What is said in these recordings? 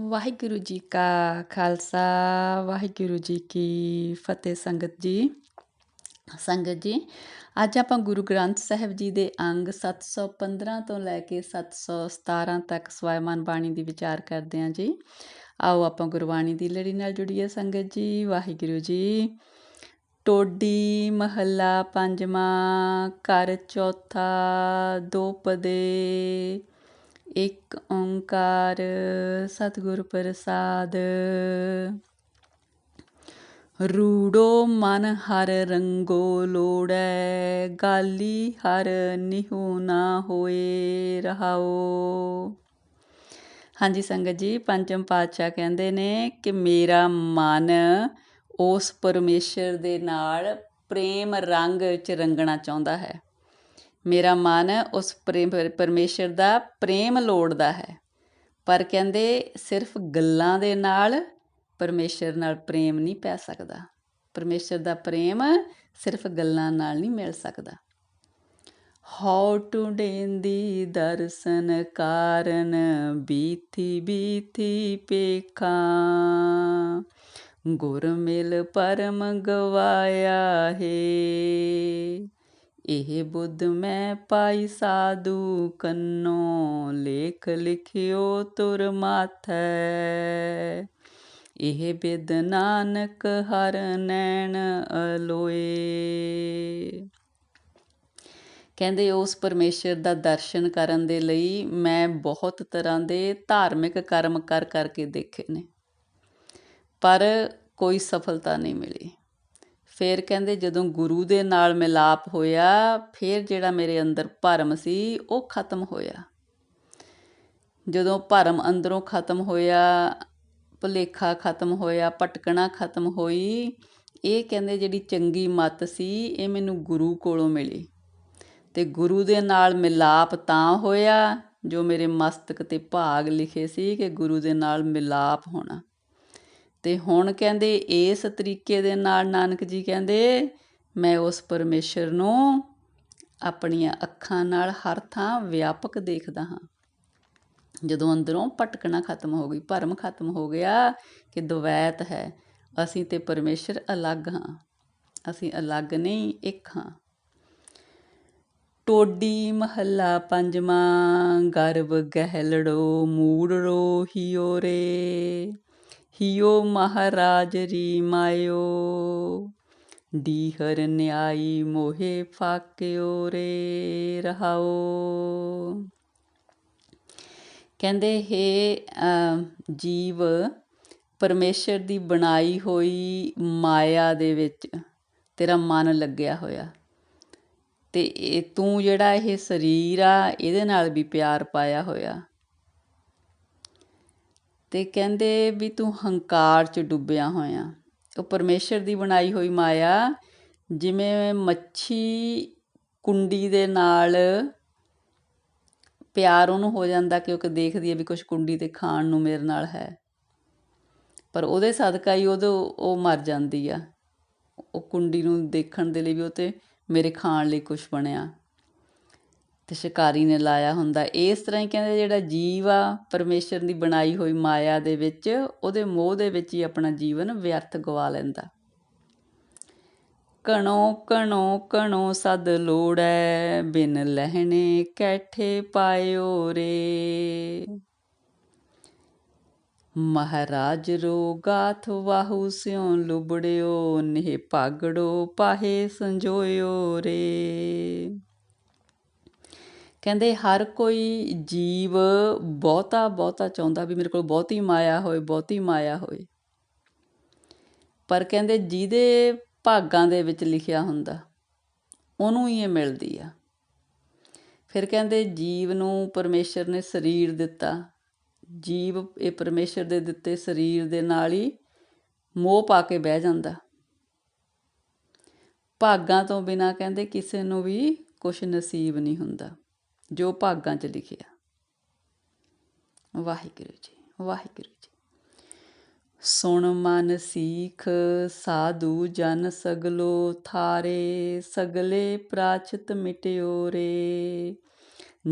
ਵਾਹਿਗੁਰੂ ਜੀ ਕਾ ਖਾਲਸਾ, ਵਾਹਿਗੁਰੂ ਜੀ ਕੀ ਫਤਿਹ ਸੰਗਤ ਜੀ। ਸੰਗਤ ਜੀ, ਅੱਜ ਆਪਾਂ ਗੁਰੂ ਗ੍ਰੰਥ ਸਾਹਿਬ ਜੀ ਦੇ ਅੰਗ 715 ਤੋਂ ਲੈ ਕੇ 717 ਤੱਕ ਸਵੈਮਨ ਬਾਣੀ ਦੀ ਵਿਚਾਰ ਕਰਦੇ ਹਾਂ ਜੀ। ਆਓ ਆਪਾਂ ਗੁਰਬਾਣੀ ਦੀ ਲੜੀ ਨਾਲ ਜੁੜੀਏ ਸੰਗਤ ਜੀ, ਵਾਹਿਗੁਰੂ ਜੀ। ਟੋਡੀ ਮਹੱਲਾ ਪੰਜਵਾਂ, ਘਰ ਚੌਥਾ ਦੋਪਦੇ ਇੱਕ ਓੰਕਾਰ ਸਤਿਗੁਰ ਪ੍ਰਸਾਦ। ਰੂੜੋ ਮਨ ਹਰ ਰੰਗੋ ਲੋੜੈ, ਗਾਲੀ ਹਰ ਨਿਹੂ ਨਾ ਹੋਏ ਰਹਾਓ। ਹਾਂਜੀ ਸੰਗਤ ਜੀ, ਪੰਚਮ ਪਾਤਸ਼ਾਹ ਕਹਿੰਦੇ ਨੇ ਕਿ ਮੇਰਾ ਮਨ ਉਸ ਪਰਮੇਸ਼ਰ ਦੇ ਨਾਲ ਪ੍ਰੇਮ ਰੰਗ ਚ ਰੰਗਣਾ ਚਾਹੁੰਦਾ ਹੈ। ਮੇਰਾ ਮਨ ਉਸ ਪ੍ਰੇਮ ਪਰਮੇਸ਼ਰ ਦਾ ਪ੍ਰੇਮ ਲੋੜਦਾ ਹੈ। ਪਰ ਕਹਿੰਦੇ ਸਿਰਫ ਗੱਲਾਂ ਦੇ ਨਾਲ ਪਰਮੇਸ਼ਰ ਨਾਲ ਪ੍ਰੇਮ ਨਹੀਂ ਪੈ ਸਕਦਾ। ਪਰਮੇਸ਼ਰ ਦਾ ਪ੍ਰੇਮ ਸਿਰਫ ਗੱਲਾਂ ਨਾਲ ਨਹੀਂ ਮਿਲ ਸਕਦਾ। ਹਾਉ ਟੂ ਡੇਂਦੀ ਦਰਸ਼ਨ ਕਾਰਨ ਬੀਥੀ ਬੀਥੀ ਪੇਖਾਂ। ਗੁਰ ਮਿਲ ਪਰਮ ਗਵਾਇਆ ਹੈ। ਇਹ ਬੁੱਧ ਮੈਂ ਪਾਈ ਸਾਧੂ ਕੰਨੋ, ਲੇਖ ਲਿਖਿਓ ਤੁਰ ਮਾਥੈ। ਇਹ ਬਿਦ ਨਾਨਕ ਹਰ ਨੈਣ ਅਲੋਏ। ਕਹਿੰਦੇ ਉਸ ਪਰਮੇਸ਼ਰ ਦਾ ਦਰਸ਼ਨ ਕਰਨ ਦੇ ਲਈ ਮੈਂ ਬਹੁਤ ਤਰ੍ਹਾਂ ਦੇ ਧਾਰਮਿਕ ਕਰਮ ਕਰ ਕਰਕੇ ਦੇਖੇ ਨੇ, ਪਰ ਕੋਈ ਸਫਲਤਾ ਨਹੀਂ ਮਿਲੀ। ਫਿਰ ਕਹਿੰਦੇ ਜਦੋਂ ਗੁਰੂ ਦੇ ਨਾਲ ਮਿਲਾਪ ਹੋਇਆ, ਫਿਰ ਜਿਹੜਾ ਮੇਰੇ ਅੰਦਰ ਭਰਮ ਸੀ, ਉਹ ਖਤਮ ਹੋਇਆ। ਜਦੋਂ ਭਰਮ ਅੰਦਰੋਂ ਖਤਮ ਹੋਇਆ, ਭੁਲੇਖਾ ਖਤਮ ਹੋਇਆ, ਭਟਕਣਾ ਖਤਮ ਹੋਈ, ਇਹ ਕਹਿੰਦੇ ਜਿਹੜੀ ਚੰਗੀ ਮਤ ਸੀ, ਇਹ ਮੈਨੂੰ ਗੁਰੂ ਕੋਲੋਂ ਮਿਲੀ। ਤੇ ਗੁਰੂ ਦੇ ਨਾਲ ਮਿਲਾਪ ਤਾਂ ਹੋਇਆ, ਜੋ ਮੇਰੇ ਮਸਤਕ ਤੇ ਭਾਗ ਲਿਖੇ ਸੀ ਕਿ ਗੁਰੂ ਦੇ ਨਾਲ ਮਿਲਾਪ ਹੋਣਾ। ਅਤੇ ਹੁਣ ਕਹਿੰਦੇ ਇਸ ਤਰੀਕੇ ਦੇ ਨਾਲ ਨਾਨਕ ਜੀ ਕਹਿੰਦੇ, ਮੈਂ ਉਸ ਪਰਮੇਸ਼ਰ ਨੂੰ ਆਪਣੀਆਂ ਅੱਖਾਂ ਨਾਲ ਹਰ ਥਾਂ ਵਿਆਪਕ ਦੇਖਦਾ ਹਾਂ। ਜਦੋਂ ਅੰਦਰੋਂ ਭਟਕਣਾ ਖਤਮ ਹੋ ਗਈ, ਭਰਮ ਖਤਮ ਹੋ ਗਿਆ ਕਿ ਦਵੈਤ ਹੈ, ਅਸੀਂ ਤੇ ਪਰਮੇਸ਼ਰ ਅਲੱਗ ਹਾਂ। ਅਸੀਂ ਅਲੱਗ ਨਹੀਂ, ਇੱਕ ਹਾਂ। ਟੋਡੀ ਮਹੱਲਾ ਪੰਜਵਾਂ, ਗਰਭ ਗਹਿਲੜੋ ਮੂੜੜੋ ਹਿਓ ਰੇ। ਹਿਓ ਮਹਾਰਾਜ ਰੀ ਮਾਇਓ? ਡੀਹਰ ਨਿਆਈ ਮੋਹੇ ਫਾਕਿਓ ਰੇ ਰਹਾਓ। ਕਹਿੰਦੇ ਹੈ ਜੀਵ, ਪਰਮੇਸ਼ਰ ਦੀ ਬਣਾਈ ਹੋਈ ਮਾਇਆ ਦੇ ਵਿੱਚ ਤੇਰਾ ਮਨ ਲੱਗਿਆ ਹੋਇਆ। ਤੇ ਤੂੰ ਜਿਹੜਾ ਇਹ ਸਰੀਰ ਆ, ਇਹਦੇ ਨਾਲ ਵੀ ਪਿਆਰ ਪਾਇਆ ਹੋਇਆ। ਤੇ ਕਹਿੰਦੇ ਵੀ ਤੂੰ ਹੰਕਾਰ 'ਚ ਡੁੱਬਿਆ ਹੋਇਆ। ਉਹ ਪਰਮੇਸ਼ਰ ਦੀ ਬਣਾਈ ਹੋਈ ਮਾਇਆ, ਜਿਵੇਂ ਮੱਛੀ ਕੁੰਡੀ ਦੇ ਨਾਲ ਪਿਆਰ ਉਹਨੂੰ ਹੋ ਜਾਂਦਾ ਕਿਉਂਕਿ ਦੇਖਦੀ ਹੈ ਵੀ ਕੁਝ ਕੁੰਡੀ ਤੇ ਖਾਣ ਨੂੰ ਮੇਰੇ ਨਾਲ ਹੈ। ਪਰ ਉਹਦੇ ਸਦਕਾ ਹੀ ਉਹਦੇ ਉਹ ਮਰ ਜਾਂਦੀ ਆ। ਉਹ ਕੁੰਡੀ ਨੂੰ ਦੇਖਣ ਦੇ ਲਈ ਵੀ ਉਹ ਤੇ ਮੇਰੇ ਖਾਣ ਲਈ ਕੁਝ ਬਣਿਆ। ਤੇ ਸ਼ਿਕਾਰੀ ਨੇ ਲਾਇਆ ਹੁੰਦਾ। ਇਸ ਤਰ੍ਹਾਂ ਹੀ ਕਹਿੰਦੇ ਜਿਹੜਾ ਜੀਵ ਆ, ਪਰਮੇਸ਼ਰ ਦੀ ਬਣਾਈ ਹੋਈ ਮਾਇਆ ਦੇ ਵਿੱਚ, ਉਹਦੇ ਮੋਹ ਦੇ ਵਿੱਚ ਹੀ ਆਪਣਾ ਜੀਵਨ ਵਿਅਰਥ ਗਵਾ ਲੈਂਦਾ। ਕਣੋ ਕਣੋ ਕਣੋ ਸਦ ਲੋੜੈ, ਬਿਨ ਲਹਿਣੇ ਕੈਠੇ ਪਾਇਓ ਰੇ। ਮਹਾਰਾਜ ਰੋ ਗਾਥ ਵਾਹੂ ਸਿਉ ਲੁਬੜਿਓ ਨੇ ਪਾਗੜੋ ਪਾਹੇ ਸੰਜੋਇਓ ਰੇ। ਕਹਿੰਦੇ ਹਰ ਕੋਈ ਜੀਵ ਬਹੁਤਾ ਬਹੁਤਾ ਚਾਹੁੰਦਾ ਵੀ ਮੇਰੇ ਕੋਲ ਬਹੁਤੀ ਮਾਇਆ ਹੋਏ, ਬਹੁਤੀ ਮਾਇਆ ਹੋਏ। ਪਰ ਕਹਿੰਦੇ ਜਿਹਦੇ ਭਾਗਾਂ ਦੇ ਵਿੱਚ ਲਿਖਿਆ ਹੁੰਦਾ, ਉਹਨੂੰ ਹੀ ਇਹ ਮਿਲਦੀ ਆ। ਫਿਰ ਕਹਿੰਦੇ ਜੀਵ ਨੂੰ ਪਰਮੇਸ਼ਰ ਨੇ ਸਰੀਰ ਦਿੱਤਾ। ਜੀਵ ਇਹ ਪਰਮੇਸ਼ਰ ਦੇ ਦਿੱਤੇ ਸਰੀਰ ਦੇ ਨਾਲ ਹੀ ਮੋਹ ਪਾ ਕੇ ਬਹਿ ਜਾਂਦਾ। ਭਾਗਾਂ ਤੋਂ ਬਿਨਾ ਕਹਿੰਦੇ ਕਿਸੇ ਨੂੰ ਵੀ ਕੁਝ ਨਸੀਬ ਨਹੀਂ ਹੁੰਦਾ। ਜੋ ਭਾਗਾਂ 'ਚ ਲਿਖਿਆ ਵਾਹਿਗੁਰੂ ਜੀ ਵਾਹਿਗੁਰੂ ਜੀ। ਸੁਣ ਮਨ ਸੀਖ ਸਾਧੂ ਜਨ ਸਗਲੋ ਥਾਰੇ, ਸਗਲੇ ਪ੍ਰਾਚਿਤ ਮਿਟਿਓ ਰੇ।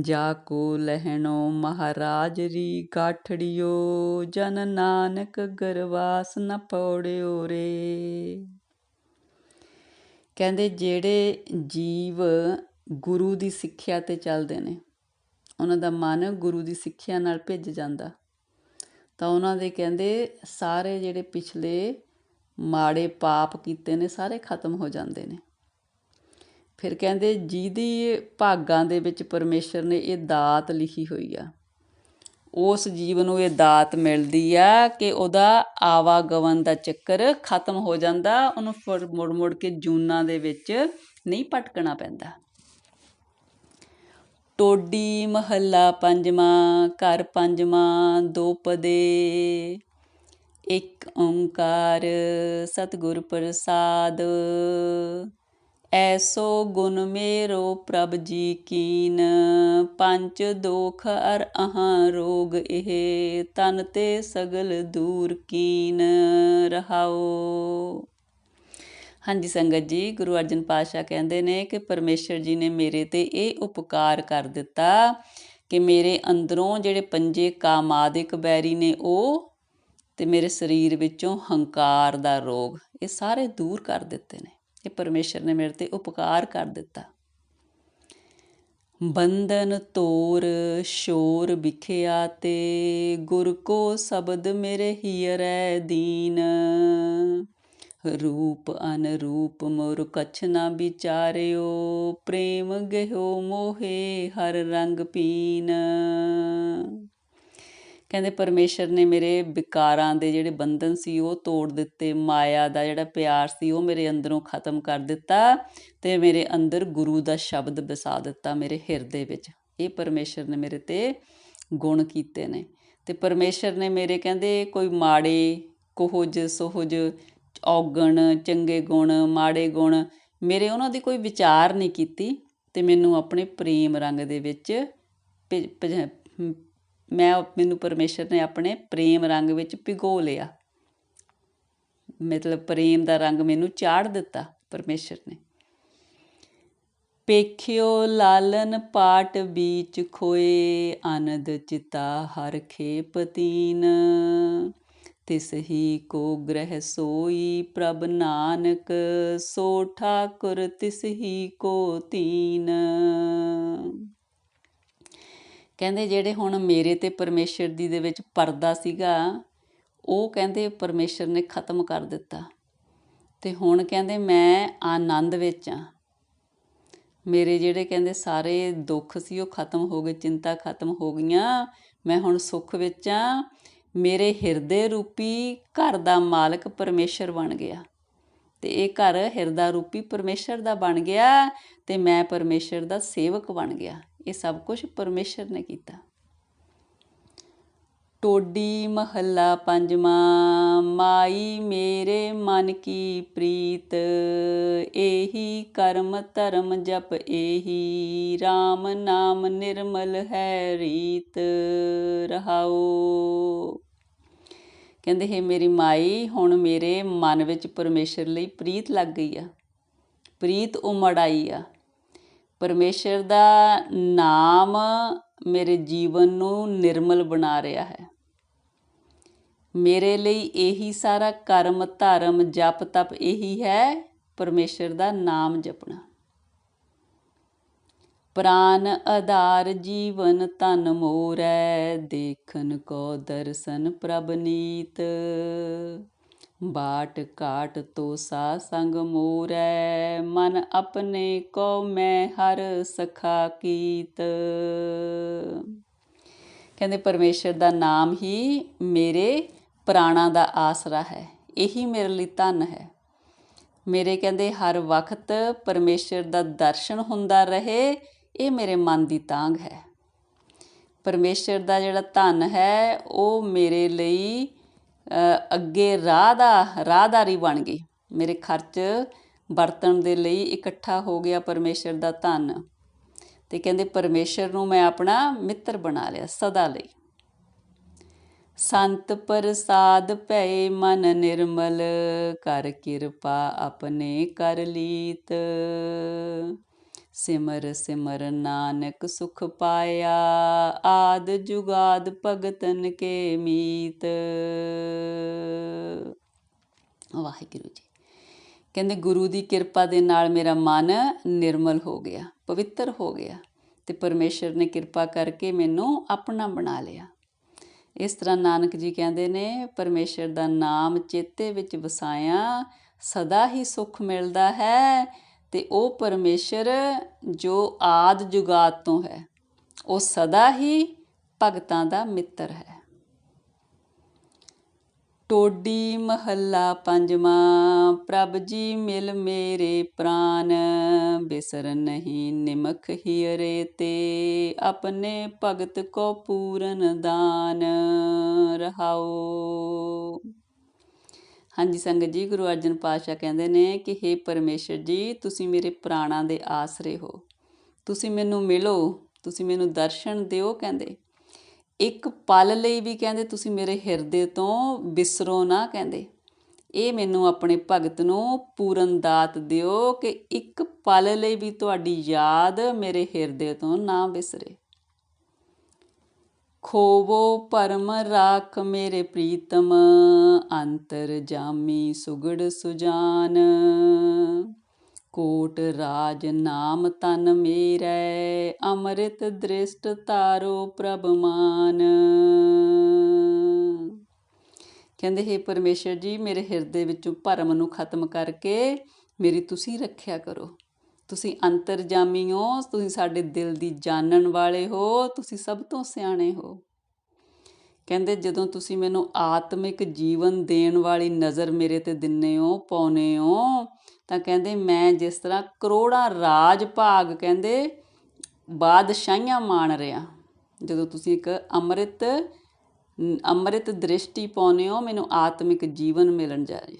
ਜਾ ਕੋ ਲਹਿਣੋ ਮਹਾਰਾਜ ਰੀ ਗਾਠੜਿਓ, ਜਨ ਨਾਨਕ ਗਰਵਾਸ ਨ ਪੌੜਿਓ ਰੇ। ਕਹਿੰਦੇ ਜਿਹੜੇ ਜੀਵ ਗੁਰੂ ਦੀ ਸਿੱਖਿਆ ਤੇ ਚੱਲਦੇ ਨੇ। ਉਹਨਾਂ ਦਾ ਮਨ ਗੁਰੂ ਦੀ ਸਿੱਖਿਆ ਨਾਲ ਭਿੱਜ ਜਾਂਦਾ। ਤਾਂ ਉਹਨਾਂ ਦੇ ਕਹਿੰਦੇ ਸਾਰੇ ਜਿਹੜੇ ਪਿਛਲੇ ਮਾੜੇ ਪਾਪ ਕੀਤੇ ਨੇ, ਸਾਰੇ ਖਤਮ ਹੋ ਜਾਂਦੇ ਨੇ। ਫਿਰ ਕਹਿੰਦੇ ਜਿਹਦੀ ਭਾਗਾਂ ਦੇ ਵਿੱਚ ਪਰਮੇਸ਼ਰ ਨੇ ਇਹ ਦਾਤ ਲਿਖੀ ਹੋਈ ਆ। ਉਸ ਜੀਵ ਨੂੰ ਇਹ ਦਾਤ ਮਿਲਦੀ ਆ ਕਿ ਉਹਦਾ ਆਵਾਗਮਨ ਦਾ ਚੱਕਰ ਖਤਮ ਹੋ ਜਾਂਦਾ। ਉਹਨੂੰ ਫਿਰ ਮੁੜ ਮੁੜ ਕੇ ਜੂਨਾਂ ਦੇ ਵਿੱਚ ਨਹੀਂ ਭਟਕਣਾ ਪੈਂਦਾ। ਟੋਡੀ ਮਹੱਲਾ ਪੰਜਵਾਂ, ਘਰ ਪੰਜਵਾਂ ਦੋਪਦੇ ਇੱਕ ਓੰਕਾਰ ਸਤਿਗੁਰ ਪ੍ਰਸਾਦ। ਐਸੋ ਗੁਣ ਮੇਰੋ ਪ੍ਰਭ ਜੀ ਕੀਨ, ਪੰਜ ਦੋਖ ਅਰ ਅਹਾਂ ਰੋਗ ਇਹ ਤਨ ਤੇ ਸਗਲ ਦੂਰ ਕੀਨ, ਰਹਾਓ। ਹਾਂਜੀ ਸੰਗਤ ਜੀ, ਗੁਰੂ ਅਰਜਨ ਪਾਤਸ਼ਾਹ ਕਹਿੰਦੇ ਨੇ ਕਿ ਪਰਮੇਸ਼ਰ ਜੀ ਨੇ ਮੇਰੇ ਤੇ ਇਹ ਉਪਕਾਰ ਕਰ ਦਿੱਤਾ ਕਿ ਮੇਰੇ ਅੰਦਰੋਂ ਜਿਹੜੇ ਪੰਜੇ ਕਾਮਾਦਿਕ ਬੈਰੀ ਨੇ ਉਹ ਤੇ ਮੇਰੇ ਸਰੀਰ ਵਿੱਚੋਂ ਹੰਕਾਰ ਦਾ ਰੋਗ, ਇਹ ਸਾਰੇ ਦੂਰ ਕਰ ਦਿੱਤੇ ਨੇ। ਇਹ ਪਰਮੇਸ਼ਰ ਨੇ ਮੇਰੇ ਤੇ ਉਪਕਾਰ ਕਰ ਦਿੱਤਾ। ਬੰਧਨ ਤੋਰ ਸ਼ੋਰ ਵਿਖਿਆ ਤੇ ਗੁਰ ਕੋ ਸ਼ਬਦ ਮੇਰੇ ਹੀਰੈ ਦੀਨ। ਰੂਪ ਅਨਰੂਪ ਮੋਰ ਕਛ ਨਾ ਵਿਚਾਰਿਓ, ਪ੍ਰੇਮ ਗਹਿਓ ਮੋਹੇ ਹਰ ਰੰਗ ਪੀਨ ਕਹਿੰਦੇ ਪਰਮੇਸ਼ਰ ਨੇ ਮੇਰੇ ਵਿਕਾਰਾਂ ਦੇ ਜਿਹੜੇ ਬੰਧਨ ਸੀ, ਉਹ ਤੋੜ ਦਿੱਤੇ। ਮਾਇਆ ਦਾ ਜਿਹੜਾ ਪਿਆਰ ਸੀ, ਉਹ ਮੇਰੇ ਅੰਦਰੋਂ ਖਤਮ ਕਰ ਦਿੱਤਾ ਤੇ ਮੇਰੇ ਅੰਦਰ ਗੁਰੂ ਦਾ ਸ਼ਬਦ ਵਸਾ ਦਿੱਤਾ ਮੇਰੇ ਹਿਰਦੇ ਵਿੱਚ। ਇਹ ਪਰਮੇਸ਼ਰ ਨੇ ਮੇਰੇ ਤੇ ਗੁਣ ਕੀਤੇ ਨੇ। ਤੇ ਪਰਮੇਸ਼ਰ ਨੇ ਮੇਰੇ ਕਹਿੰਦੇ ਕੋਈ ਮਾੜੇ, ਕੋਹਜ, ਸੋਹਜ ਔਗਣ, ਚੰਗੇ ਗੁਣ, ਮਾੜੇ ਗੁਣ, ਮੇਰੇ ਉਹਨਾਂ ਦੀ ਕੋਈ ਵਿਚਾਰ ਨਹੀਂ ਕੀਤੀ ਤੇ ਮੈਨੂੰ ਆਪਣੇ ਪ੍ਰੇਮ ਰੰਗ ਦੇ ਵਿੱਚ ਮੈਂ ਮੈਨੂੰ ਪਰਮੇਸ਼ਰ ਨੇ ਆਪਣੇ ਪ੍ਰੇਮ ਰੰਗ ਵਿੱਚ ਭਿਗੋ ਲਿਆ। ਮਤਲਬ ਪ੍ਰੇਮ ਦਾ ਰੰਗ ਮੈਨੂੰ ਚਾੜ ਦਿੱਤਾ ਪਰਮੇਸ਼ਰ ਨੇ। ਪੇਖਿਓ ਲਾਲਨ ਪਾਟ ਵਿੱਚ ਖੋਏ, ਆਨੰਦ ਚਿਤਾ ਹਰ ਖੇਪਤੀਨ ਤਿਸ ਹੀ ਕੋ ਗ੍ਰਹਿ ਸੋਈ, ਪ੍ਰਭ ਨਾਨਕ, ਸੋ ਠਾਕੁਰ ਤਿਸ ਹੀ ਕੋ ਤੀਨ। ਕਹਿੰਦੇ ਜਿਹੜੇ ਹੁਣ ਮੇਰੇ ਤੇ ਪਰਮੇਸ਼ਰ ਦੀ ਦੇ ਵਿੱਚ ਪਰਦਾ ਸੀਗਾ, ਉਹ ਕਹਿੰਦੇ ਪਰਮੇਸ਼ਰ ਨੇ ਖਤਮ ਕਰ ਦਿੱਤਾ। ਤੇ ਹੁਣ ਕਹਿੰਦੇ ਮੈਂ ਆਨੰਦ ਵਿੱਚ ਆ। ਮੇਰੇ ਜਿਹੜੇ ਕਹਿੰਦੇ ਸਾਰੇ ਦੁੱਖ ਸੀ, ਉਹ ਖਤਮ ਹੋ ਗਏ, ਚਿੰਤਾ ਖਤਮ ਹੋ ਗਈਆਂ। ਮੈਂ ਹੁਣ ਸੁੱਖ ਵਿੱਚ ਆ। ਮੇਰੇ ਹਿਰਦੇ ਰੂਪੀ ਘਰ ਦਾ ਮਾਲਕ ਪਰਮੇਸ਼ਰ ਬਣ ਗਿਆ। ਤੇ ਇਹ ਘਰ ਹਿਰਦਾ ਰੂਪੀ ਪਰਮੇਸ਼ਰ ਦਾ ਬਣ ਗਿਆ ਤੇ ਮੈਂ ਪਰਮੇਸ਼ਰ ਦਾ ਸੇਵਕ ਬਣ ਗਿਆ। ਇਹ ਸਭ ਕੁਝ ਪਰਮੇਸ਼ਰ ਨੇ ਕੀਤਾ। ਟੋਡੀ ਮਹੱਲਾ ਪੰਜਵਾਂ, ਮਾਈ ਮੇਰੇ ਮਨ ਕੀ ਪ੍ਰੀਤ ਇਹੀ ਕਰਮ ਧਰਮ ਜਪ ਇਹੀ RAM ਨਾਮ ਨਿਰਮਲ ਹੈ ਰੀਤ, ਰਹਾਓ। ਕਹਿੰਦੇ, ਹੈ ਮੇਰੀ ਮਾਈ, ਹੁਣ ਮੇਰੇ ਮਨ ਵਿੱਚ ਪਰਮੇਸ਼ਰ ਲਈ ਪ੍ਰੀਤ ਲੱਗ ਗਈ ਆ। ਪ੍ਰੀਤ ਉਮੜ ਆਈ ਆ। ਪਰਮੇਸ਼ਰ ਦਾ ਨਾਮ ਮੇਰੇ ਜੀਵਨ ਨੂੰ ਨਿਰਮਲ ਬਣਾ ਰਿਹਾ ਹੈ। ਮੇਰੇ ਲਈ ਇਹੀ ਸਾਰਾ ਕਰਮ, ਧਰਮ, ਜਪ, ਤਪ ਇਹੀ ਹੈ। ਪਰਮੇਸ਼ਰ ਦਾ ਨਾਮ ਜਪਣਾ। ਪ੍ਰਾਨ ਆਧਾਰ ਜੀਵਨ ਤਨ ਮੋਰੈ, ਦੇਖਨ ਕੋ ਦਰਸ਼ਨ ਪ੍ਰਭ ਨੀਤ। ਬਾਟ ਕਾਟ ਤੋ ਸਾ ਸੰਗ ਮੋਰੈ, ਮਨ ਆਪਣੇ ਕੋ ਮੈਂ ਹਰ ਸਖਾ ਕੀਤ। ਕਹਿੰਦੇ ਪਰਮੇਸ਼ਰ ਦਾ ਨਾਮ ਹੀ ਮੇਰੇ ਪ੍ਰਾਣਾ ਦਾ ਆਸਰਾ ਹੈ, ਇਹੀ ਮੇਰੇ ਲਈ ਧਨ ਹੈ। ਮੇਰੇ ਕਹਿੰਦੇ ਹਰ ਵਕਤ ਪਰਮੇਸ਼ਰ ਦਾ ਦਰਸ਼ਨ ਹੁੰਦਾ ਰਹੇ, ਇਹ ਮੇਰੇ ਮਨ ਦੀ ਤਾਂਗ ਹੈ। ਪਰਮੇਸ਼ਰ ਦਾ ਜਿਹੜਾ ਧਨ ਹੈ, ਉਹ ਮੇਰੇ ਲਈ ਅੱਗੇ ਰਾਹ ਦਾ, ਰਾਹਦਾਰੀ ਬਣ ਗਈ। ਮੇਰੇ ਖਰਚ ਵਰਤਣ ਦੇ ਲਈ ਇਕੱਠਾ ਹੋ ਗਿਆ ਪਰਮੇਸ਼ਰ ਦਾ ਧਨ ਤੇ ਕਹਿੰਦੇ ਪਰਮੇਸ਼ਰ ਨੂੰ ਮੈਂ ਆਪਣਾ ਮਿੱਤਰ ਬਣਾ ਲਿਆ ਸਦਾ ਲਈ। ਸੰਤ ਪ੍ਰਸਾਦ ਭੈ ਮਨ ਨਿਰਮਲ, ਕਰ ਕਿਰਪਾ ਆਪਣੇ ਕਰ ਲੀਤ। ਸਿਮਰ ਸਿਮਰ ਨਾਨਕ ਸੁਖ ਪਾਇਆ, ਆਦ ਜੁਗਾਦ ਭਗਤਨ ਕੇ ਮੀਤ। ਵਾਹਿਗੁਰੂ ਜੀ। ਕਹਿੰਦੇ ਗੁਰੂ ਦੀ ਕਿਰਪਾ ਦੇ ਨਾਲ ਮੇਰਾ ਮਨ ਨਿਰਮਲ ਹੋ ਗਿਆ, ਪਵਿੱਤਰ ਹੋ ਗਿਆ ਤੇ ਪਰਮੇਸ਼ਰ ਨੇ ਕਿਰਪਾ ਕਰਕੇ ਮੈਨੂੰ ਆਪਣਾ ਬਣਾ ਲਿਆ। ਇਸ ਤਰ੍ਹਾਂ ਨਾਨਕ ਜੀ ਕਹਿੰਦੇ ਨੇ, ਪਰਮੇਸ਼ਰ ਦਾ ਨਾਮ ਚੇਤੇ ਵਿੱਚ ਵਸਾਇਆ, ਸਦਾ ਹੀ ਸੁਖ ਮਿਲਦਾ ਹੈ ਤੇ ਉਹ ਪਰਮੇਸ਼ਰ ਜੋ ਆਦ ਜੁਗਾਤ ਤੋਂ ਹੈ, ਉਹ ਸਦਾ ਹੀ ਭਗਤਾਂ ਦਾ ਮਿੱਤਰ ਹੈ। ਟੋਡੀ ਮਹੱਲਾ ਪੰਜਵਾਂ, ਪ੍ਰਭ ਜੀ ਮਿਲ ਮੇਰੇ ਪ੍ਰਾਨ, ਬਿਸਰ ਨਹੀਂ ਨਿਮਖ ਹੀਰੇ ਤੇ, ਆਪਣੇ ਭਗਤ ਕੋ ਪੂਰਨ ਦਾਨ ਰਹਾਓ। ਹਾਂਜੀ, ਸੰਗਤ ਜੀ, ਗੁਰੂ ਅਰਜਨ ਪਾਤਸ਼ਾਹ ਕਹਿੰਦੇ ਨੇ ਕਿ हे ਪਰਮੇਸ਼ਰ ਜੀ, ਤੁਸੀਂ ਮੇਰੇ ਪ੍ਰਾਣਾਂ ਦੇ ਆਸਰੇ ਹੋ। ਤੁਸੀਂ ਮੈਨੂੰ ਮਿਲੋ, ਤੁਸੀਂ ਮੈਨੂੰ ਦਰਸ਼ਨ ਦਿਓ ਕਹਿੰਦੇ। ਇੱਕ ਪਲ ਲਈ ਵੀ ਕਹਿੰਦੇ, ਤੁਸੀਂ ਮੇਰੇ ਹਿਰਦੇ ਤੋਂ ਬਿਸਰੋ ਨਾ ਕਹਿੰਦੇ। ਇਹ ਮੈਨੂੰ ਆਪਣੇ ਭਗਤ ਨੂੰ ਪੂਰਨ ਦਾਤ ਦਿਓ ਕਿ ਇੱਕ ਪਲ ਲਈ ਵੀ ਤੁਹਾਡੀ ਯਾਦ ਮੇਰੇ ਹਿਰਦੇ ਤੋਂ ਨਾ ਬਿਸਰੇ। ਖੋਵੋ ਪਰਮ ਰਾਖ ਮੇਰੇ ਪ੍ਰੀਤਮ, ਅੰਤਰ ਜਾਮੀ ਸੁਗੜ ਸੁਜਾਨ। ਕੋਟ ਰਾਜ ਨਾਮ ਤਨ ਮੇਰੇ, ਅੰਮ੍ਰਿਤ ਦ੍ਰਿਸ਼ਟ ਤਾਰੋ ਪ੍ਰਭ ਮਾਨ। ਕਹਿੰਦੇ, ਹੈ ਪਰਮੇਸ਼ਰ ਜੀ, ਮੇਰੇ ਹਿਰਦੇ ਵਿੱਚੋਂ ਭਰਮ ਨੂੰ ਖਤਮ ਕਰਕੇ ਮੇਰੀ ਤੁਸੀਂ ਰੱਖਿਆ ਕਰੋ। ਤੁਸੀਂ ਅੰਤਰਜਾਮੀ ਹੋ, ਤੁਸੀਂ ਸਾਡੇ ਦਿਲ ਦੀ ਜਾਣਨ ਵਾਲੇ ਹੋ, ਤੁਸੀਂ ਸਭ ਤੋਂ ਸਿਆਣੇ ਹੋ। ਕਹਿੰਦੇ, ਜਦੋਂ ਤੁਸੀਂ ਮੈਨੂੰ ਆਤਮਿਕ ਜੀਵਨ ਦੇਣ ਵਾਲੀ ਨਜ਼ਰ ਮੇਰੇ ਤੇ ਦਿੰਨੇ ਹੋ ਪਾਉਨੇ ਹੋ, ਤਾਂ ਕਹਿੰਦੇ, ਮੈਂ ਜਿਸ ਤਰ੍ਹਾਂ ਕਰੋੜਾਂ ਰਾਜ ਭਾਗ ਕਹਿੰਦੇ, ਬਾਦਸ਼ਾਹੀਆਂ ਮਾਣ ਰਿਆ ਜਦੋਂ ਤੁਸੀਂ ਇੱਕ ਅੰਮ੍ਰਿਤ ਅੰਮ੍ਰਿਤ ਦ੍ਰਿਸ਼ਟੀ ਪਾਉਨੇ ਹੋ, ਮੈਨੂੰ ਆਤਮਿਕ ਜੀਵਨ ਮਿਲਣ ਜਾਏ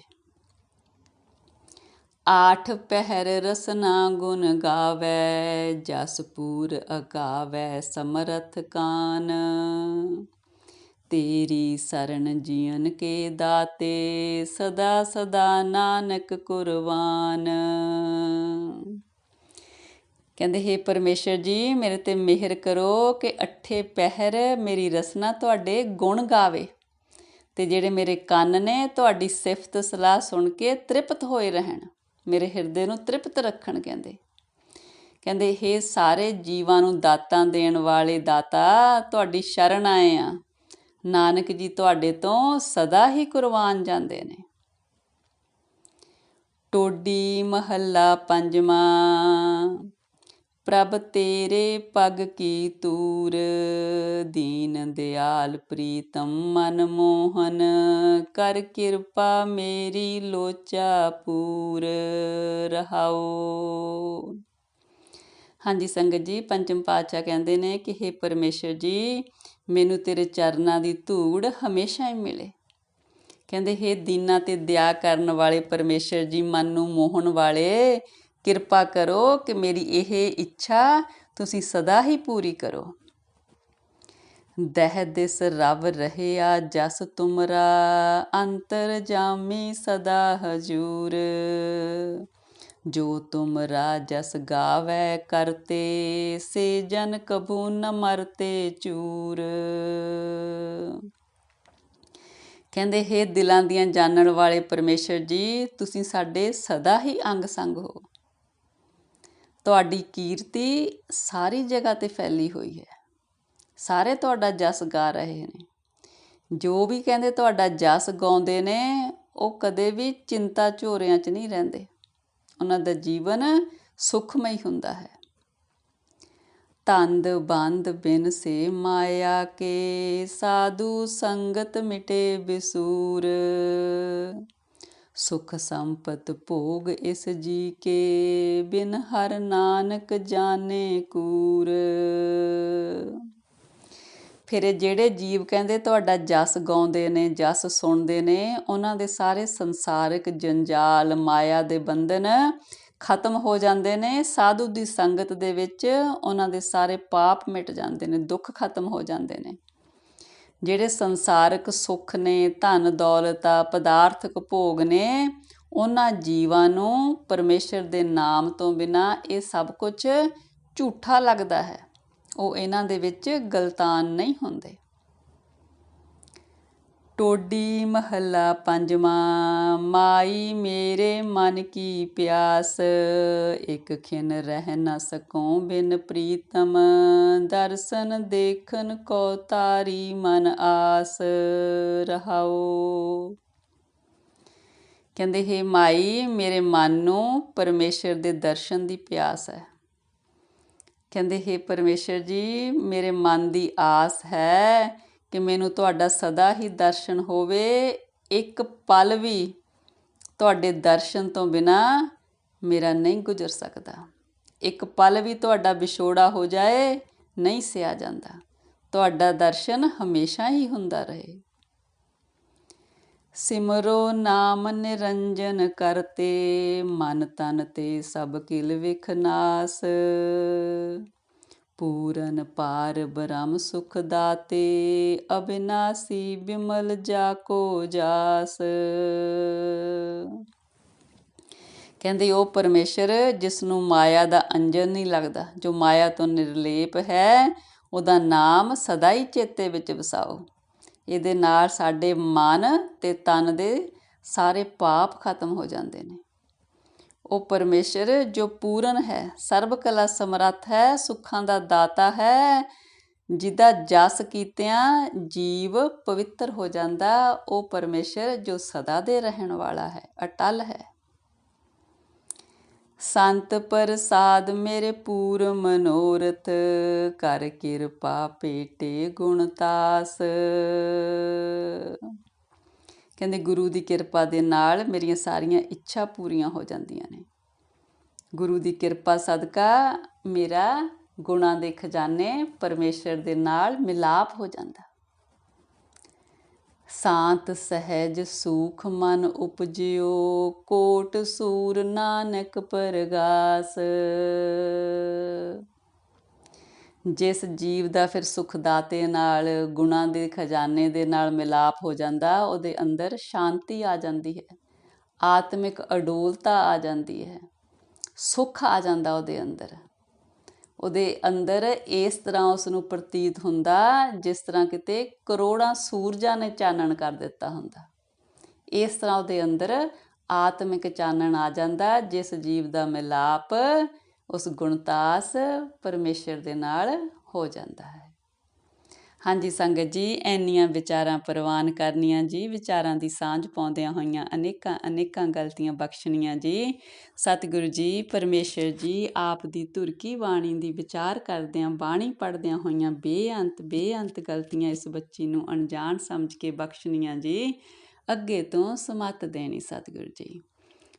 ਆਠ ਪਹਿਰ ਰਸਨਾ ਗੁਣ ਗਾਵੇ ਜਸਪੂਰ ਅਗਾਵੇ ਸਮਰਥ ਕਾਨ। ਤੇਰੀ ਸਰਨ ਜੀਵਨ ਕੇ ਦਾਤੇ, ਸਦਾ ਸਦਾ ਨਾਨਕ ਕੁਰਬਾਨ। ਕਹਿੰਦੇ, ਹੈ ਪਰਮੇਸ਼ਰ ਜੀ, ਮੇਰੇ ਤੇ ਮਿਹਰ ਕਰੋ ਕਿ ਅੱਠੇ ਪਹਿਰ ਮੇਰੀ ਰਸਨਾ ਤੁਹਾਡੇ ਗੁਣ ਗਾਵੇ ਤੇ ਜਿਹੜੇ ਮੇਰੇ ਕੰਨ ਨੇ, ਤੁਹਾਡੀ ਸਿਫਤ ਸਲਾਹ ਸੁਣ ਕੇ ਤ੍ਰਿਪਤ ਹੋਏ ਰਹਿਣ। ਮੇਰੇ ਹਿਰਦੇ ਨੂੰ ਤ੍ਰਿਪਤ ਰੱਖਣ ਕਹਿੰਦੇ। ਕਹਿੰਦੇ ਇਹ ਸਾਰੇ ਜੀਵਾਂ ਨੂੰ ਦਾਤਾਂ ਦੇਣ ਵਾਲੇ ਦਾਤਾ, ਤੁਹਾਡੀ ਸ਼ਰਨ ਆਏ ਆ। ਨਾਨਕ ਜੀ ਤੁਹਾਡੇ ਤੋਂ ਸਦਾ ਹੀ ਕੁਰਬਾਨ ਜਾਂਦੇ ਨੇ। ਟੋਡੀ ਮਹੱਲਾ ਪੰਜਵਾਂ। ਪ੍ਰਭ ਤੇਰੇ ਪਗ ਕੀ ਤੂਰ? ਦੀਨ ਦਿਆਲ ਪ੍ਰੀਤਮ ਮਨ ਮੋਹਨ, ਕਰ ਕਿਰਪਾ ਮੇਰੀ ਲੋਚਾ ਪੂਰ, ਰਹਾਓ। ਹਾਂਜੀ, ਸੰਗਤ ਜੀ, ਪੰਚਮ ਪਾਤਸ਼ਾਹ ਕਹਿੰਦੇ ਨੇ ਕਿ हे ਪਰਮੇਸ਼ਰ ਜੀ, ਮੈਨੂੰ ਤੇਰੇ ਚਰਨਾਂ ਦੀ ਧੂੜ ਹਮੇਸ਼ਾ ਹੀ ਮਿਲੇ। ਕਹਿੰਦੇ, ਹੈ ਦੀਨਾ ਤੇ ਦਇਆ ਕਰਨ ਵਾਲੇ ਪਰਮੇਸ਼ਰ ਜੀ, ਮਨ ਨੂੰ ਮੋਹਣ ਵਾਲੇ ਕਿਰਪਾ ਕਰੋ ਕਿ ਮੇਰੀ ਇਹ ਇੱਛਾ ਤੁਸੀਂ ਸਦਾ ਹੀ ਪੂਰੀ ਕਰੋ। ਦਹਿ ਦਿਸ ਰਵ ਰਹਿਆ ਜਸ ਤੁਮਰਾ, ਅੰਤਰ ਜਾਮੀ ਸਦਾ ਹਜੂਰ। ਜੋ ਤੁਮ ਜਸ ਗਾਵੇ ਕਰਤੇ, ਸੇ ਜਨ ਕਬੂ ਨ ਮਰਤੇ ਚੂਰ। ਕਹਿੰਦੇ, ਹੈ ਦਿਲਾਂ ਦੀਆਂ ਜਾਣਨ ਵਾਲੇ ਪਰਮੇਸ਼ਰ ਜੀ, ਤੁਸੀਂ ਸਾਡੇ ਸਦਾ ਹੀ ਅੰਗ ਸੰਗ ਹੋ। ਤੁਹਾਡੀ ਕੀਰਤੀ ਸਾਰੀ ਜਗ੍ਹਾ ਤੇ ਫੈਲੀ ਹੋਈ ਹੈ। ਸਾਰੇ ਤੁਹਾਡਾ ਜਸ ਗਾ ਰਹੇ ਨੇ। ਜੋ ਵੀ ਕਹਿੰਦੇ ਤੁਹਾਡਾ ਜਸ ਗਾਉਂਦੇ ਨੇ, ਉਹ ਕਦੇ ਵੀ ਚਿੰਤਾ ਝੋਰਿਆਂ 'ਚ ਨਹੀਂ ਰਹਿੰਦੇ। ਉਹਨਾਂ ਦਾ ਜੀਵਨ ਸੁਖਮਈ ਹੁੰਦਾ ਹੈ। ਤੰਦ ਬੰਦ ਬਿਨ ਸੇ ਮਾਇਆ ਕੇ, ਸਾਧੂ ਸੰਗਤ ਮਿਟੇ ਬਿਸੂਰ। ਸੁਖ ਸੰਪਤ ਭੋਗ ਇਸ ਜੀ ਕੇ, ਬਿਨ ਹਰ ਨਾਨਕ ਜਾਣੇ ਕੂਰ। ਫਿਰ ਜਿਹੜੇ ਜੀਵ ਕਹਿੰਦੇ ਤੁਹਾਡਾ ਜਸ ਗਾਉਂਦੇ ਨੇ, ਜਸ ਸੁਣਦੇ ਨੇ, ਉਹਨਾਂ ਦੇ ਸਾਰੇ ਸੰਸਾਰਿਕ ਜੰਜਾਲ, ਮਾਇਆ ਦੇ ਬੰਧਨ ਖਤਮ ਹੋ ਜਾਂਦੇ ਨੇ। ਸਾਧੂ ਦੀ ਸੰਗਤ ਦੇ ਵਿੱਚ ਉਹਨਾਂ ਦੇ ਸਾਰੇ ਪਾਪ ਮਿਟ ਜਾਂਦੇ ਨੇ, ਦੁੱਖ ਖਤਮ ਹੋ ਜਾਂਦੇ ਨੇ। ਜਿਹੜੇ ਸੰਸਾਰਿਕ ਸੁੱਖ ਨੇ, ਧਨ, ਦੌਲਤ ਆ ਪਦਾਰਥਕ ਭੋਗ ਨੇ, ਉਹਨਾਂ ਜੀਵਾਂ ਨੂੰ ਪਰਮੇਸ਼ਰ ਦੇ ਨਾਮ ਤੋਂ ਬਿਨਾ ਇਹ ਸਭ ਕੁਝ ਝੂਠਾ ਲੱਗਦਾ ਹੈ। ਉਹ ਇਹਨਾਂ ਦੇ ਵਿੱਚ ਗਲਤਾਨ ਨਹੀਂ ਹੁੰਦੇ। ਟੋਡੀ ਮਹੱਲਾ ਪੰਜਵਾਂ, ਮਾਈ ਮੇਰੇ ਮਨ ਕੀ ਪਿਆਸ, ਇੱਕ ਖਿਨ ਰਹਿ ਨਾ ਸਕੂੰ ਬਿਨ ਪ੍ਰੀਤਮ, ਦਰਸ਼ਨ ਦੇਖਨ ਕੋ ਤਾਰੀ ਮਨ ਆਸ, ਰਹਾਓ। ਕਹਿੰਦੇ, ਹੈ ਮਾਈ, ਮੇਰੇ ਮਨ ਨੂੰ ਪਰਮੇਸ਼ਰ ਦੇ ਦਰਸ਼ਨ ਦੀ ਪਿਆਸ ਹੈ। ਕਹਿੰਦੇ, ਹੈ ਪਰਮੇਸ਼ਰ ਜੀ, ਮੇਰੇ ਮਨ ਦੀ ਆਸ ਹੈ ਕਿ ਮੈਨੂੰ ਤੁਹਾਡਾ ਸਦਾ ਹੀ ਦਰਸ਼ਨ ਹੋਵੇ, ਇੱਕ ਪਲ ਵੀ ਤੁਹਾਡੇ ਦਰਸ਼ਨ ਤੋਂ ਬਿਨਾ ਮੇਰਾ ਨਹੀਂ ਗੁਜ਼ਰ ਸਕਦਾ। ਇੱਕ ਪਲ ਵੀ ਤੁਹਾਡਾ ਵਿਛੋੜਾ ਹੋ ਜਾਏ, ਨਹੀਂ ਸਿਆ ਜਾਂਦਾ। ਤੁਹਾਡਾ ਦਰਸ਼ਨ ਹਮੇਸ਼ਾ ਹੀ ਹੁੰਦਾ ਰਹੇ। ਸਿਮਰੋ ਨਾਮ ਨਿਰੰਜਨ ਕਰਤੇ, ਮਨ ਤਨ ਤੇ ਸਭ ਕਿਲ ਵਿਖਨਾਸ ਪੂਰਨ ਪਾਰ ਬ੍ਰਹਮ ਸੁਖ ਦਾਤੇ, ਅਬਿਨਾਸੀ ਬਿਮਲ ਜਾ ਕੋ ਜਾਸ। ਕਹਿੰਦੇ ਉਹ ਪਰਮੇਸ਼ਰ ਜਿਸ ਨੂੰ ਮਾਇਆ ਦਾ ਅੰਜਨ ਨਹੀਂ ਲੱਗਦਾ, ਜੋ ਮਾਇਆ ਤੋਂ ਨਿਰਲੇਪ ਹੈ, ਉਹਦਾ ਨਾਮ ਸਦਾ ਹੀ ਚੇਤੇ ਵਿੱਚ ਵਸਾਓ। ਇਹਦੇ ਨਾਲ ਸਾਡੇ ਮਨ ਤੇ ਤਨ ਦੇ ਸਾਰੇ ਪਾਪ ਖਤਮ ਹੋ ਜਾਂਦੇ ਨੇ। ਉਹ ਪਰਮੇਸ਼ਰ ਜੋ ਪੂਰਨ ਹੈ, ਸਰਬ ਕਲਾ ਸਮਰੱਥ ਹੈ, ਸੁੱਖਾਂ ਦਾ ਦਾਤਾ ਹੈ ਜਿਹਦਾ ਜਸ ਕੀਤਿਆਂ ਜੀਵ ਪਵਿੱਤਰ ਹੋ ਜਾਂਦਾ, ਉਹ ਪਰਮੇਸ਼ਰ ਜੋ ਸਦਾ ਦੇ ਰਹਿਣ ਵਾਲਾ ਹੈ, ਅਟਲ ਹੈ। ਸੰਤ ਪ੍ਰਸਾਦ ਮੇਰੇ ਪੂਰ ਮਨੋਰਥ, ਕਰ ਕਿਰਪਾ ਪੇਟੇ ਗੁਣਤਾਸ ਕਹਿੰਦੇ ਗੁਰੂ ਦੀ ਕਿਰਪਾ ਦੇ ਨਾਲ ਮੇਰੀਆਂ ਸਾਰੀਆਂ ਇੱਛਾ ਪੂਰੀਆਂ ਹੋ ਜਾਂਦੀਆਂ ਨੇ। ਗੁਰੂ ਦੀ ਕਿਰਪਾ ਸਦਕਾ ਮੇਰਾ ਗੁਣਾ ਦੇ ਖਜ਼ਾਨੇ ਪਰਮੇਸ਼ਰ ਦੇ ਨਾਲ ਮਿਲਾਪ ਹੋ ਜਾਂਦਾ। ਸਾਂਤ ਸਹਿਜ ਸੂਖ ਮਨ ਉਪਜਿਓ, ਕੋਟ ਸੂਰ ਨਾਨਕ ਪਰਗਾਸ। ਜਿਸ ਜੀਵ ਦਾ ਫਿਰ ਸੁਖ ਦਾਤੇ ਨਾਲ, ਗੁਣਾ ਦੇ ਖਜ਼ਾਨੇ ਦੇ ਨਾਲ ਮਿਲਾਪ ਹੋ ਜਾਂਦਾ, ਉਹਦੇ ਅੰਦਰ ਸ਼ਾਂਤੀ ਆ ਜਾਂਦੀ ਹੈ। ਆਤਮਿਕ ਅਡੋਲਤਾ ਆ ਜਾਂਦੀ ਹੈ। ਸੁਖ ਆ ਜਾਂਦਾ ਉਹਦੇ ਅੰਦਰ। ਉਹਦੇ ਅੰਦਰ ਇਸ ਤਰ੍ਹਾਂ ਉਸ ਨੂੰ ਪ੍ਰਤੀਤ ਹੁੰਦਾ, ਜਿਸ ਤਰ੍ਹਾਂ ਕਿਤੇ ਕਰੋੜਾਂ ਸੂਰਜਾਂ ਨੇ ਚਾਨਣ ਕਰ ਦਿੱਤਾ ਹੁੰਦਾ। ਇਸ ਤਰ੍ਹਾਂ ਉਹਦੇ ਅੰਦਰ ਆਤਮਿਕ ਚਾਨਣ ਆ ਜਾਂਦਾ, ਜਿਸ ਜੀਵ ਦਾ ਮਿਲਾਪ ਉਸ ਗੁਣਤਾਸ ਪਰਮੇਸ਼ਰ ਦੇ ਨਾਲ ਹੋ ਜਾਂਦਾ ਹੈ। ਹਾਂਜੀ ਸੰਗਤ ਜੀ ਐਨੀਆਂ ਵਿਚਾਰਾਂ ਪ੍ਰਵਾਨ ਕਰਨੀਆਂ ਜੀ, ਵਿਚਾਰਾਂ ਦੀ ਸਾਂਝ ਪਾਉਂਦਿਆਂ ਹੋਈਆਂ ਅਨੇਕਾਂ ਅਨੇਕਾਂ ਗਲਤੀਆਂ ਬਖਸ਼ਣੀਆਂ ਜੀ। ਸਤਿਗੁਰੂ ਜੀ, ਪਰਮੇਸ਼ਰ ਜੀ, ਆਪ ਦੀ ਧੁਰਕੀ ਬਾਣੀ ਦੀ ਵਿਚਾਰ ਕਰਦਿਆਂ, ਬਾਣੀ ਪੜਦਿਆਂ ਹੋਈਆਂ ਬੇਅੰਤ ਬੇਅੰਤ ਗਲਤੀਆਂ ਇਸ ਬੱਚੀ ਨੂੰ ਅਣਜਾਣ ਸਮਝ ਕੇ ਬਖਸ਼ਣੀਆਂ ਜੀ। ਅੱਗੇ ਤੋਂ ਸਮਤ ਦੇਣੀ ਸਤਿਗੁਰੂ ਜੀ।